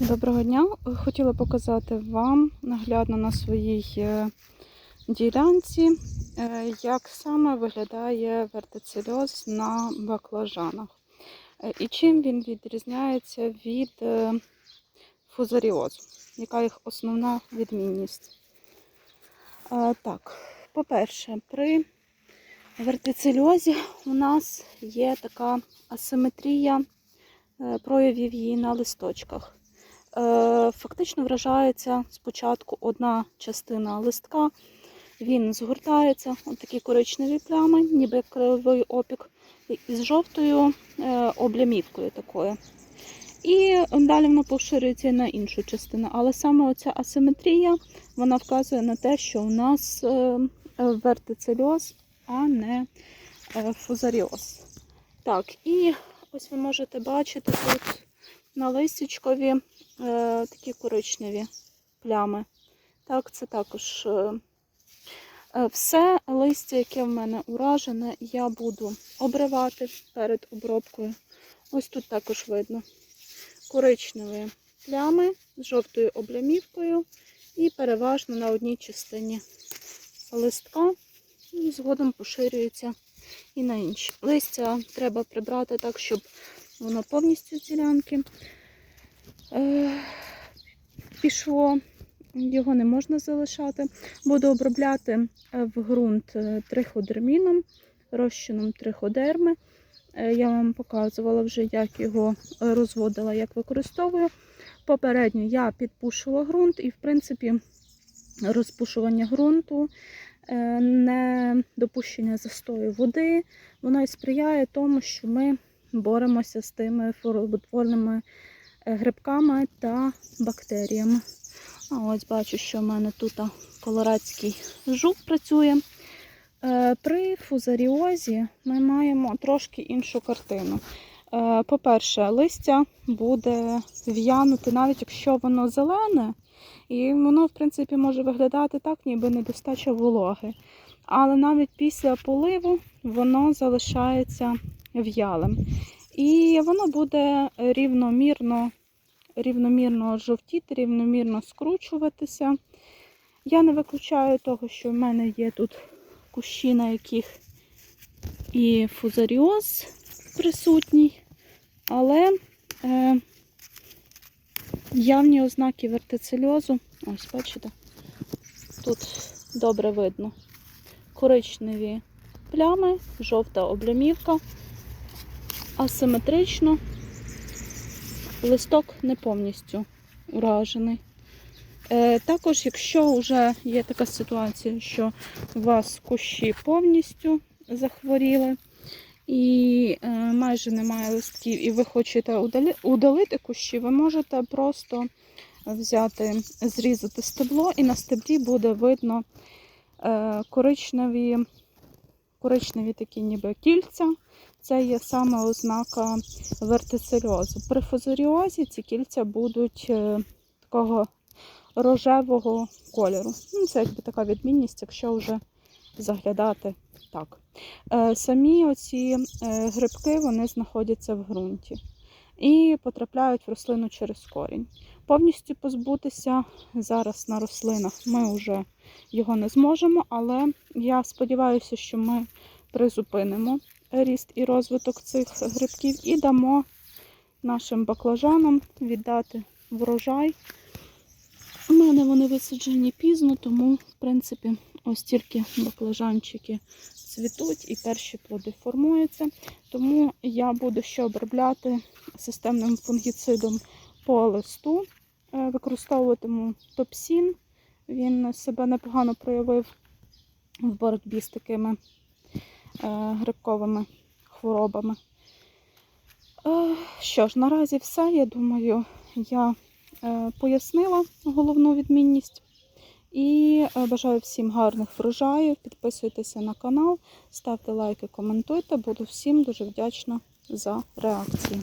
Доброго дня! Хотіла показати вам наглядно на своїй е, ділянці, е, як саме виглядає вертицельоз на баклажанах. Е, І чим він відрізняється від фузаріозу, яка їх основна відмінність. Так, по-перше, при вертицельозі у нас є така асиметрія проявів її на листочках. Е, Фактично вражається спочатку одна частина листка, він згортається, такі коричневі плями, ніби кривий опік, із жовтою е, облямівкою такою. І далі воно поширюється на іншу частину. Але саме оця асиметрія вона вказує на те, що у нас е, вертицельоз, а не фузаріоз. Так, і ось ви можете бачити тут на листячкові е, такі коричневі плями. Так, це також е, е, все листя, яке в мене уражене, я буду обривати перед обробкою. Ось тут також видно коричневі плями з жовтою облямівкою і переважно на одній частині листка. І згодом поширюється і на інші. Листя треба прибрати так, щоб воно повністю з ділянки е, пішло, його не можна залишати. Буду обробляти е, в ґрунт е, триходерміном, розчином триходерми. Я вам показувала вже, як його розводила, як використовую. Попередньо я підпушила ґрунт і, в принципі, розпушування ґрунту, не допущення застою води, воно і сприяє тому, що ми боремося з тими хвороботворними е, грибками та бактеріями. А ось бачу, що в мене тут колорадський жук працює. Е, При фузаріозі ми маємо трошки іншу картину. Е, По-перше, листя буде в'янути, навіть якщо воно зелене, і воно, в принципі, може виглядати так, ніби недостача вологи. Але навіть після поливу воно залишається в'ялим. І воно буде рівномірно, рівномірно жовтіти, рівномірно скручуватися. Я не виключаю того, що в мене є тут кущі, на яких і фузаріоз присутній, але е, явні ознаки вертицельозу, ось бачите, тут добре видно коричневі плями, жовта облямівка, асиметрично, листок не повністю уражений. Е, також, якщо вже є така ситуація, що у вас кущі повністю захворіли і е, майже немає листків, і ви хочете удалити кущі, ви можете просто взяти, зрізати стебло, і на стеблі буде видно е, коричневі, коричневі такі ніби кільця. Це є саме ознака вертицельозу. При фузаріозі ці кільця будуть е, такого рожевого кольору. Ну, Це якби така відмінність, якщо вже заглядати так. Е, Самі оці е, грибки вони знаходяться в ґрунті і потрапляють в рослину через корінь. Повністю позбутися зараз на рослинах ми вже його не зможемо, але я сподіваюся, що ми призупинимо ріст і розвиток цих грибків і дамо нашим баклажанам віддати врожай. У мене вони висаджені пізно, тому, в принципі, ось тільки баклажанчики цвітуть і перші плоди формуються. Тому я буду ще обробляти системним фунгіцидом по листу. Е, Використовуватиму топсін. Він себе непогано проявив в боротьбі з такими грибковими хворобами. Е, Що ж, наразі все. Я думаю, я е, пояснила головну відмінність. І е, бажаю всім гарних врожаїв. Підписуйтеся на канал, ставте лайки, коментуйте. Буду всім дуже вдячна за реакції.